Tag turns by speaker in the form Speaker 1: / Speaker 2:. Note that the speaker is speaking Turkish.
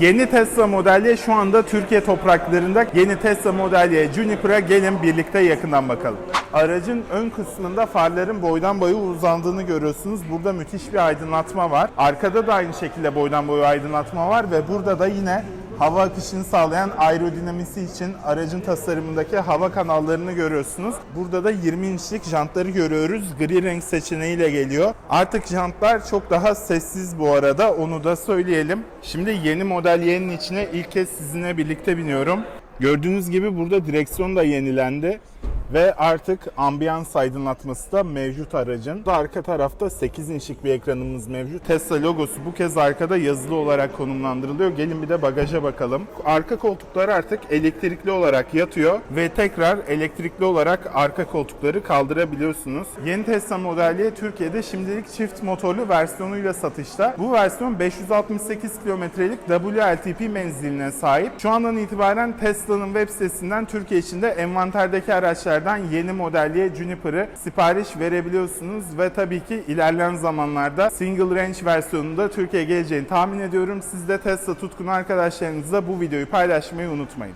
Speaker 1: Yeni Tesla Model Y şu anda Türkiye topraklarında. Yeni Tesla Model Y Juniper'a gelin birlikte yakından bakalım. Aracın ön kısmında farların boydan boya uzandığını görüyorsunuz. Burada müthiş bir aydınlatma var. Arkada da aynı şekilde boydan boya aydınlatma var ve burada da yine hava akışını sağlayan aerodinamisi için aracın tasarımındaki hava kanallarını görüyorsunuz. Burada da 20 inçlik jantları görüyoruz. Gri renk seçeneğiyle geliyor. Artık jantlar çok daha sessiz bu arada onu da söyleyelim. Şimdi yeni model Y'nin içine ilk kez sizinle birlikte biniyorum. Gördüğünüz gibi burada direksiyon da yenilendi ve artık ambiyans aydınlatması da mevcut aracın. Da arka tarafta 8 inçlik bir ekranımız mevcut. Tesla logosu bu kez arkada yazılı olarak konumlandırılıyor. Gelin bir de bagaja bakalım. Arka koltuklar artık elektrikli olarak yatıyor ve tekrar elektrikli olarak arka koltukları kaldırabiliyorsunuz. Yeni Tesla Model Y Türkiye'de şimdilik çift motorlu versiyonuyla satışta. Bu versiyon 568 kilometrelik WLTP menziline sahip. Şu andan itibaren Tesla'nın web sitesinden Türkiye içinde envanterdeki araçlardan yeni model Y Juniper'ı sipariş verebiliyorsunuz ve tabii ki ilerleyen zamanlarda single range versiyonunda Türkiye'ye geleceğini tahmin ediyorum. Siz de Tesla tutkunu arkadaşlarınızla bu videoyu paylaşmayı unutmayın.